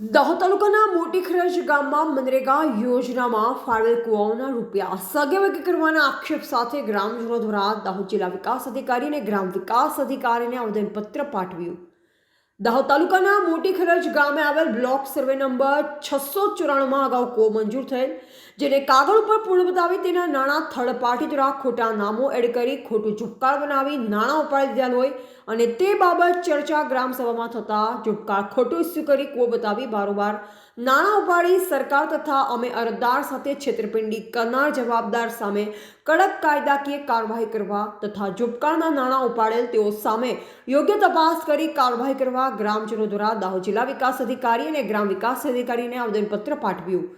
દાહોદ તાલુકાના મોટીખરજ ગામમાં મનરેગા યોજનામાં ફાળવેલ કુવાઓના રૂપિયા સગે વગે કરવાના આક્ષેપ સાથે ગ્રામજનો દ્વારા દાહોદ જિલ્લા વિકાસ અધિકારી અને ગ્રામ વિકાસ અધિકારીને આવેદનપત્ર પાઠવ્યું. દાહોદ તાલુકાના મોટીખરજ ગામે આવેલ બ્લોક સર્વે નંબર છસો ચોરાણુંમાં અગાઉ કો મંજૂર થયેલ. જેને કાગળ ઉપર પૂર્ણ બતાવી તેના નાણાં થર્ડ પાર્ટી દ્વારા ખોટા નામો એડ કરી ખોટું ઝુપકાર બનાવી નાણાં ઉપાડી દીધા હોય અને તે બાબત ચર્ચા ગ્રામસભામાં થતા ઝુપકાર ખોટું ઇસ્યુ કરી કુવો બતાવી બારોબાર નાણાં ઉપાડી સરકાર તથા અમે અરજદાર સાથે છેતરપિંડી કરનાર જવાબદાર સામે કડક કાયદાકીય કાર્યવાહી કરવા તથા ઝુપકારના નાણાં ઉપાડેલ તેઓ સામે યોગ્ય તપાસ કરી કાર્યવાહી કરવા ગ્રામજનો દ્વારા દાહોદ જિલ્લા વિકાસ અધિકારી અને ગ્રામ વિકાસ અધિકારીને આવેદનપત્ર પાઠવ્યું.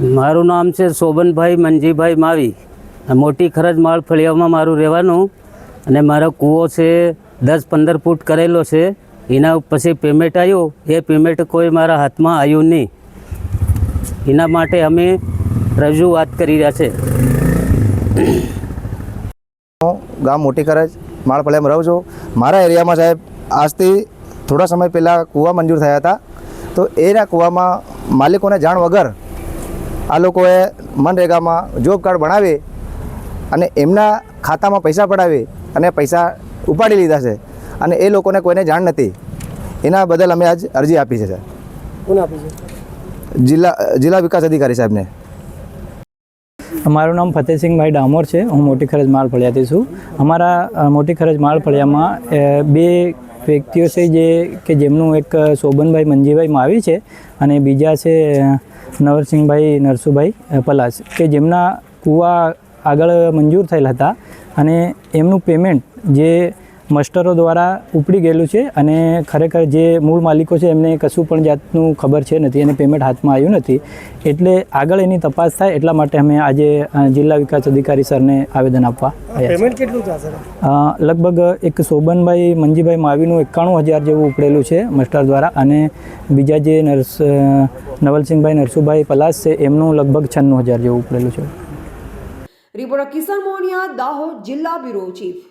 મારું નામ છે શોભનભાઈ મનજીભાઈ માવી. મોટી ખરજ માળ ફળિયામાં મારું રહેવાનું. અને મારો કૂવો છે, દસ પંદર ફૂટ કરેલો છે. એના પછી પેમેન્ટ આવ્યું. એ પેમેન્ટ કોઈ મારા હાથમાં આવ્યું નહીં. એના માટે અમે રજૂઆત કરી રહ્યા છે. ગામ મોટી ખરજ માળ ફળિયામાં રહું છું. મારા એરિયામાં સાહેબ, આજથી થોડા સમય પહેલાં કૂવા મંજૂર થયા હતા. તો એના કૂવામાં માલિકોને જાણ વગર આ લોકોએ મનરેગામાં જોબ કાર્ડ બનાવી અને એમના ખાતામાં પૈસા પડાવી અને પૈસા ઉપાડી લીધા છે. અને એ લોકોને કોઈને જાણ નથી. એના બદલ અમે આજ અરજી આપી છે સર જિલ્લા જિલ્લા વિકાસ અધિકારી સાહેબને. મારું નામ ફતેહસિંહભાઈ ડામોર છે. હું મોટી ખરજ માળ ફળિયાથી છું. અમારા મોટી ખરજ માળ ફળિયામાં બે વ્યક્તિઓ છે જે કે જેમનું એક શોભનભાઈ મંજીભાઈ માવી છે અને બીજા છે નવરસિંહભાઈ, નરસુભાઈ પલાસ કે જેમના કૂવા આગળ મંજૂર થયેલા હતા અને એમનું પેમેન્ટ જે મસ્ટરો દ્વારા ઉપડી ગયેલું છે અને ખરેખર જે મૂળ માલિકો છે એમને કશું પણ જાતનું ખબર છે નથી અને પેમેન્ટ હાથમાં આવ્યું નથી. એટલે આગળ એની તપાસ થાય એટલા માટે અમે આજે જિલ્લા વિકાસ અધિકારી સરને આવેદન આપવા પેમેન્ટ કેટલું થશે? લગભગ એક શોભનભાઈ મંજીભાઈ માવીનું એકાણું હજાર જેવું ઉપડેલું છે મસ્ટર દ્વારા અને બીજા જે નર્સ નવલસિંહભાઈ નરસુભાઈ પલાસ છે એમનું લગભગ છન્નું હજાર જેવું ઉપડેલું છે. રિપોર્ટર કિશન મોનિયા દાહોદ જિલ્લા બ્યુરો ચીફ.